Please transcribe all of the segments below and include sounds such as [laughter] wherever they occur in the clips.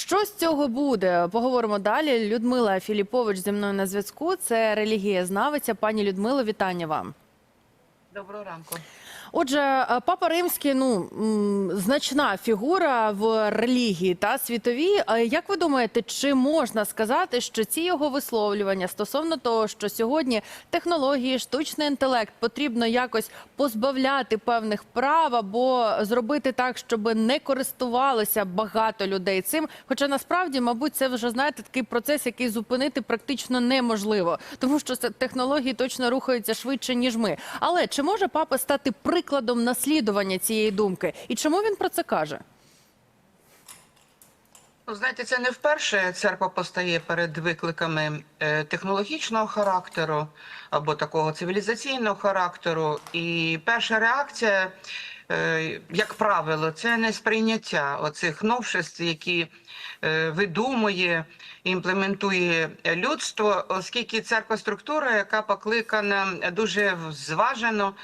Що з цього буде? Поговоримо далі. Людмила Філіпович зі мною на зв'язку. Це релігієзнавиця. Пані Людмило, вітання вам. Доброго ранку. Отже, е, папа римський, ну значна фігура в релігії та світовій. Е, Як ви думаєте, чи можна сказати, що ці його висловлювання стосовно того, що сьогодні технології, штучний інтелект потрібно якось позбавляти певних прав або зробити так, щоб не користувалося багато людей цим? Хоча насправді, мабуть, це вже знаєте такий процес, який зупинити практично неможливо, тому що технології точно рухаються швидше ніж ми. Але чи може папа стати прикладом наслідування цієї думки? І чому він про це каже? Ну, знаєте, це не вперше церква постає перед викликами е, технологічного характеру або такого цивілізаційного характеру. І перша реакція, е, як правило, це не сприйняття оцих новшеств, які е, видумує, імплементує людство, оскільки церква структура, яка покликана дуже зважено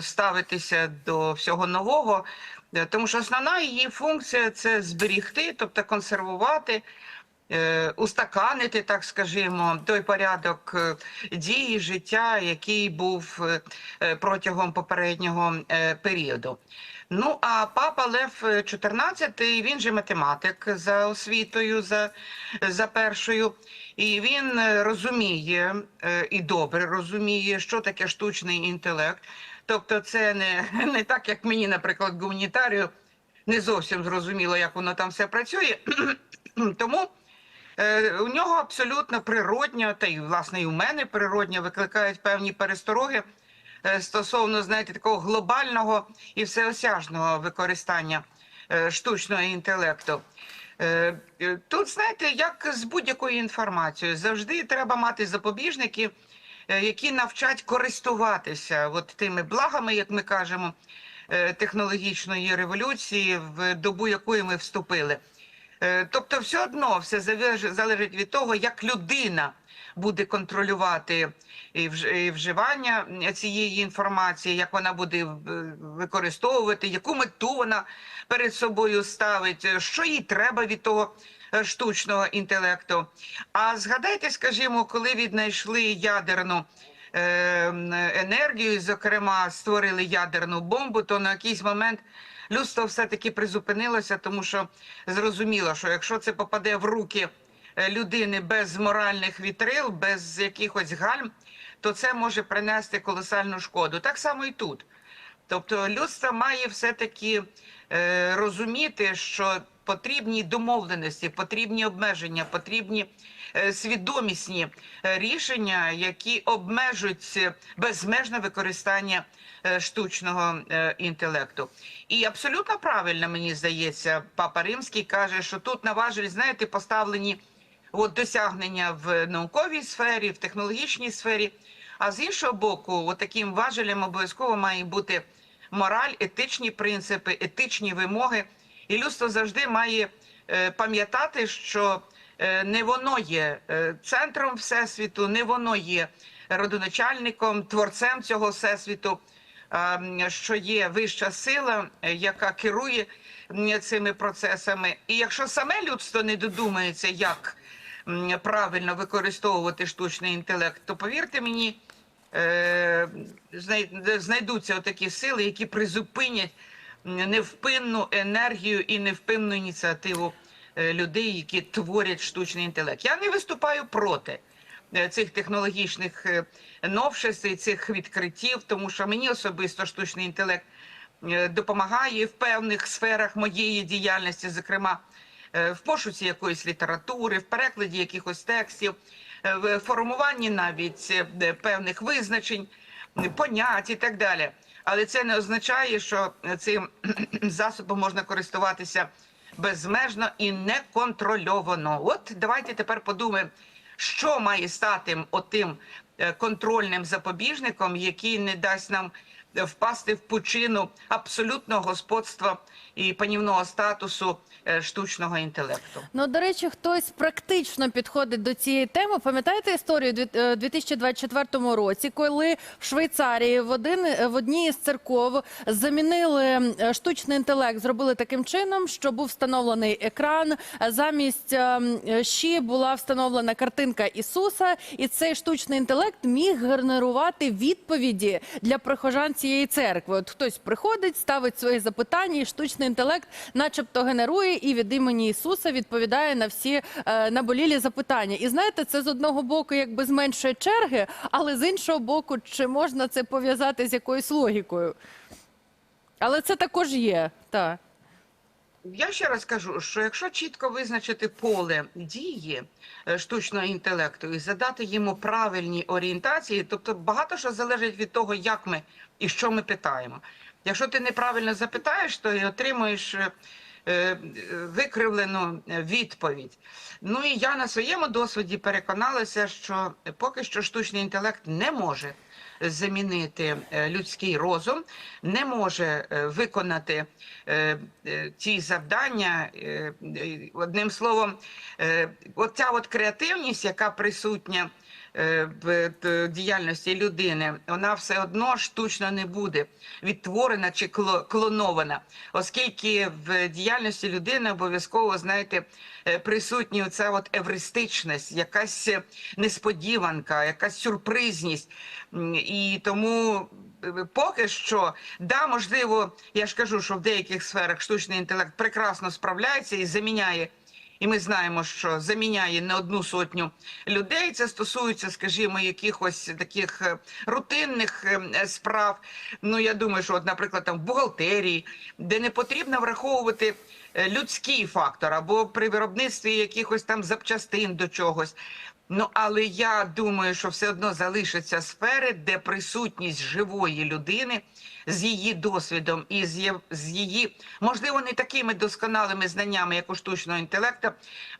ставитися до всього нового. Е, Тому що основна її функція це зберігти, тобто консервувати, е, устаканити, так скажімо, той порядок е, дії, життя, який був е, е, протягом попереднього е, періоду. Ну а папа Лев XIV, він же математик за освітою, за, за першою, і він е, розуміє е, і добре розуміє, що таке штучний інтелект. Тобто, це не, не так, як мені, наприклад, гуманітарію, не зовсім зрозуміло, як воно там все працює. [clears throat] Тому е, у нього абсолютно природньо, та й власне і у мене природньо викликають певні перестороги е, стосовно, знаєте, такого глобального і всеосяжного використання е, штучного інтелекту. Е, е, Тут, знаєте, як з будь-якою інформацією, завжди треба мати запобіжники, які навчать користуватися от тими благами, як ми кажемо, е, технологічної революції, в добу якої ми вступили. Е, Тобто, все одно все залежить від того, як людина буде контролювати і вживання цієї інформації, як вона буде е, використовувати, яку мету вона перед собою ставить, е, що їй треба від того е, штучного інтелекту. А згадайте, скажімо, коли віднайшли ядерну е, енергію, зокрема, створили ядерну бомбу, то на якийсь момент людство все-таки призупинилося, тому що зрозуміло, що якщо це попаде в руки е, людини без моральних вітрил, без якихось гальм, то це може принести колосальну шкоду. Так само і тут. Тобто людство має все-таки е, розуміти, що потрібні домовленості, потрібні обмеження, потрібні е, свідомісні е, рішення, які обмежують е, безмежне використання штучного інтелекту. І абсолютно правильно мені здається, папа Римський каже, що тут на важель, знаєте, поставлені от досягнення в науковій сфері, в технологічній сфері. А з іншого боку, от таким важелем обов'язково має бути мораль, етичні принципи, етичні вимоги. І людство завжди має е, пам'ятати, що е, не воно є е, центром всесвіту, не воно є родоначальником, творцем цього всесвіту, що є вища сила, яка керує цими процесами. І якщо саме людство не додумається, як правильно використовувати штучний інтелект, то повірте мені, знайдуться такі сили, які призупинять невпинну енергію і невпинну ініціативу е, людей, які творять штучний інтелект. Я не виступаю проти е, цих технологічних е, новшеств цих відкриттів, тому що мені особисто штучний інтелект допомагає в певних сферах моєї діяльності, зокрема в пошуці якоїсь літератури, в перекладі якихось текстів, в формуванні навіть певних визначень, понять і так далі. Але це не означає, що е, цим [clears throat] засобом можна користуватися безмежно і неконтрольовано. От давайте тепер подумаємо, що має стати отим е, контрольним запобіжником, який не дасть нам впасти в пучину абсолютного господства і панівного статусу е, штучного інтелекту. Ну, до речі, хтось практично підходить до цієї теми. Пам'ятаєте історію дві- е, 2024 році, коли в Швейцарії в один в одній із церков замінили е, штучний інтелект, зробили таким чином, що був встановлений екран. е, Замість е, щі була встановлена картинка Ісуса, і цей штучний інтелект міг генерувати відповіді для прихожан церкви. От хтось приходить, ставить свої запитання, і штучний інтелект, начебто, генерує і від імені Ісуса відповідає на всі е, наболілі запитання. І знаєте, це з одного боку якби зменшує черги, але з іншого боку, чи можна це пов'язати з якоюсь логікою? Але це також є, так. Я ще раз кажу, що якщо чітко визначити поле дії е, штучного інтелекту і задати йому правильні орієнтації, тобто багато що залежить від того, як ми і що ми питаємо. Якщо ти неправильно запитаєш, то і отримуєш е, викривлену е, відповідь. Ну і я на своєму досвіді переконалася, що поки що штучний інтелект не може замінити е, людський розум, не може е, виконати е, е, ті завдання. Е, е, Одним словом, е, оця от креативність, яка присутня е, діяльності людини, вона все одно штучно не буде відтворена чи кло- клонована, оскільки в діяльності людини обов'язково, знаєте, е, присутня оця от евристичність, якась е, несподіванка, якась сюрпризність. І тому е, поки що, да, можливо, я ж кажу, що в деяких сферах штучний інтелект прекрасно справляється і заміняє. І ми знаємо, що заміняє не одну сотню людей. Це стосується, скажімо, якихось таких е, рутинних е, справ. Ну я думаю, що, от, наприклад, там в бухгалтерії, де не потрібно враховувати е, людський фактор або при виробництві якихось там запчастин до чогось. Ну, але я думаю, що все одно залишаться сфери, де присутність живої людини з її досвідом і з її, можливо, не такими досконалими знаннями, як у штучного інтелекту,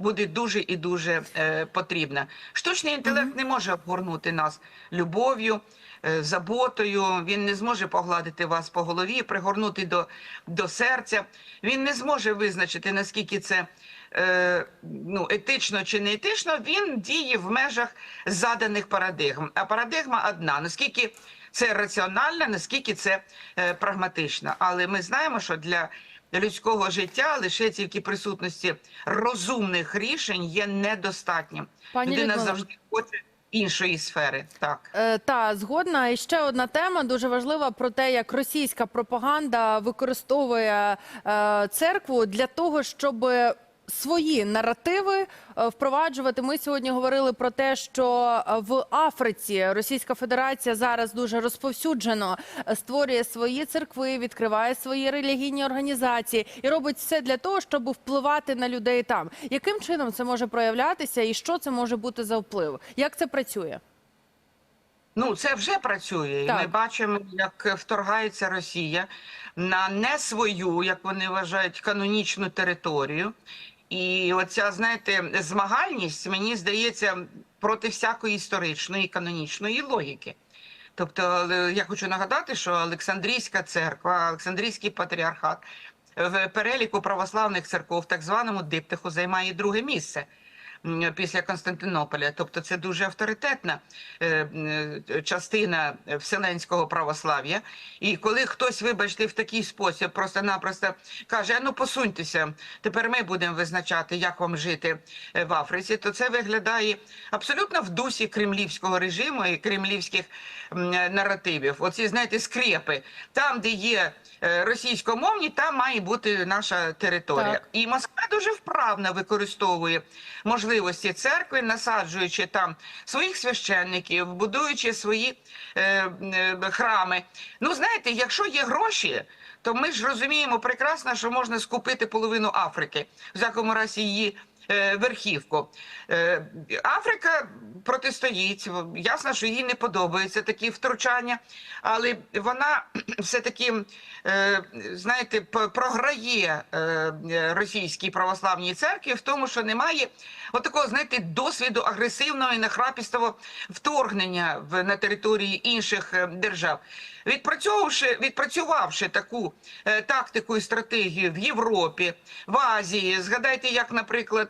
буде дуже і дуже е, потрібна. Штучний інтелект не може обгорнути нас любов'ю, е, заботою. Він не зможе погладити вас по голові, пригорнути до, до серця. Він не зможе визначити, наскільки це ну, етично чи не етично, він діє в межах заданих парадигм. А парадигма одна: наскільки це раціонально, наскільки це е, прагматично. Але ми знаємо, що для людського життя лише тільки присутності розумних рішень є недостатнім. Пані Людина Людмила. завжди хоче іншої сфери. Так. Е, та згодна. І ще одна тема дуже важлива про те, як російська пропаганда використовує е, церкву для того, щоб свої наративи е, впроваджувати. Ми сьогодні говорили про те, що е, в Африці Російська Федерація зараз дуже розповсюджено е, створює свої церкви, відкриває свої релігійні організації і робить все для того, щоб впливати на людей там. Яким чином це може проявлятися, і що це може бути за вплив? Як це працює? Ну, це вже працює. І Так. ми бачимо, як вторгається Росія на не свою, як вони вважають, канонічну територію. І оця, знаєте, змагальність, мені здається, проти всякої історичної канонічної логіки. Тобто, е, я хочу нагадати, що Олександрійська церква, Олександрійський патріархат в переліку православних церков, так званому диптиху, займає друге місце після Константинополя. Тобто, це дуже авторитетна е, частина вселенського православ'я. І коли хтось, вибачте, в такий спосіб просто-напросто каже: а ну посуньтеся, тепер ми будемо визначати, як вам жити е, в Африці, то це виглядає абсолютно в дусі кремлівського режиму і кремлівських наративів. Оці, знаєте, скрепи. Там, де є е, російськомовні, там має бути наша територія. Так. І Москва дуже вправно використовує можливості церкви, насаджуючи там своїх священників, будуючи свої е, е, храми. Ну, знаєте, якщо є гроші, то ми ж розуміємо прекрасно, що можна скупити половину Африки, в всякому разі її верхівку. Е, Африка протистоїть. Ясно, що їй не подобаються такі втручання, але вона [clears throat] все-таки, е, знаєте, програє е, російській православній церкві в тому, що немає отакого, знаєте, досвіду агресивного і нахрапістого вторгнення в, на території інших е, держав. Відпрацьовувавши, відпрацювавши таку е, тактику і стратегію в Європі, в Азії, згадайте, як, наприклад,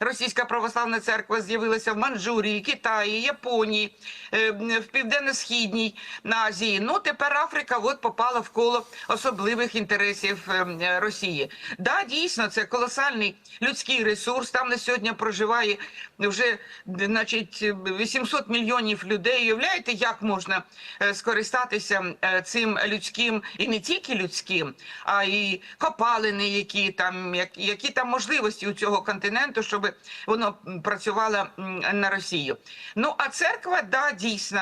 Російська православна церква з'явилася в Манчжурії, Китаї, Японії, е, в Південно-Східній Азії. Ну, тепер Африка от попала в коло особливих інтересів е, Росії. Да, дійсно, це колосальний людський ресурс. Там на сьогодні проживає вже значить, 800 мільйонів людей. Уявляєте, як можна е, скористатися цим людським і не тільки людським, а й копалини, які там, які там можливості у цього континенту, щоб воно м, працювало на Росію. Ну а церква, да, дійсно.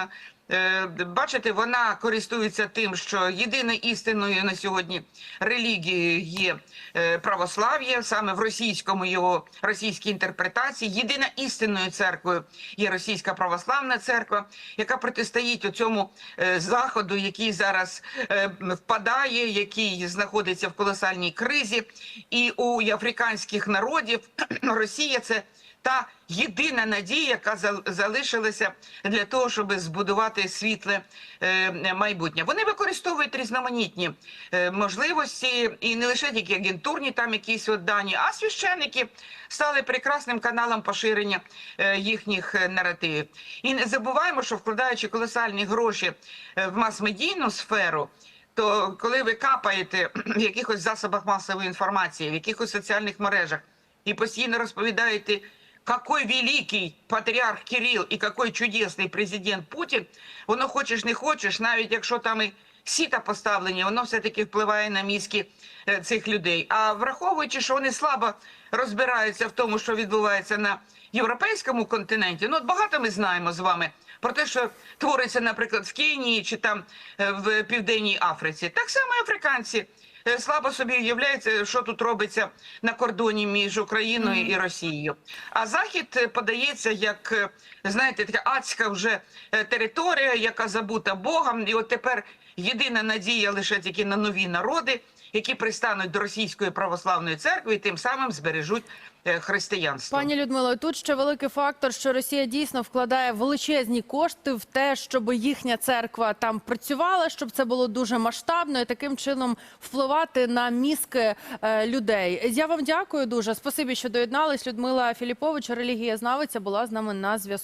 Е, Бачите, вона користується тим, що єдиною істинною на сьогодні релігією є е, православ'я, саме в російському його російській інтерпретації. Єдина істинною церквою є російська православна церква, яка протистоїть у цьому е, заходу, який зараз впадає, який знаходиться в колосальній кризі, і у африканських народів [clears throat] Росія це та єдина надія, яка зал- залишилася для того, щоб збудувати світле е, майбутнє. Вони використовують різноманітні е, можливості і не лише тільки агентурні, там якісь от дані, а священники стали прекрасним каналом поширення е, їхніх наративів. І не забуваємо, що вкладаючи колосальні гроші в мас-медійну сферу. То коли ви капаєте в якихось засобах масової інформації, в якихось соціальних мережах і постійно розповідаєте, какой великий патріарх Кирил і какой чудесний президент Путін, воно хочеш не хочеш, навіть якщо там і сіта поставлені, воно все-таки впливає на мізки е, цих людей. А враховуючи, що вони слабо розбираються в тому, що відбувається на європейському континенті, ну от багато ми знаємо з вами про те, що твориться, наприклад, в Кенії чи там е, в Південній Африці. Так само і африканці слабо собі уявляється, що тут робиться на кордоні між Україною і Росією. А Захід е, подається як, е, знаєте, така адська вже е, територія, яка забута Богом. І от тепер єдина надія лише тільки на нові народи, які пристануть до російської православної церкви і тим самим збережуть е, християнство. Пані Людмило, тут ще великий фактор, що Росія дійсно вкладає величезні кошти в те, щоб їхня церква там працювала, щоб це було дуже масштабно і таким чином впливати на мізки е, людей. Я вам дякую дуже. Спасибі, що доєднались. Людмила Філіпович, релігієзнавиця, була з нами на зв'язку.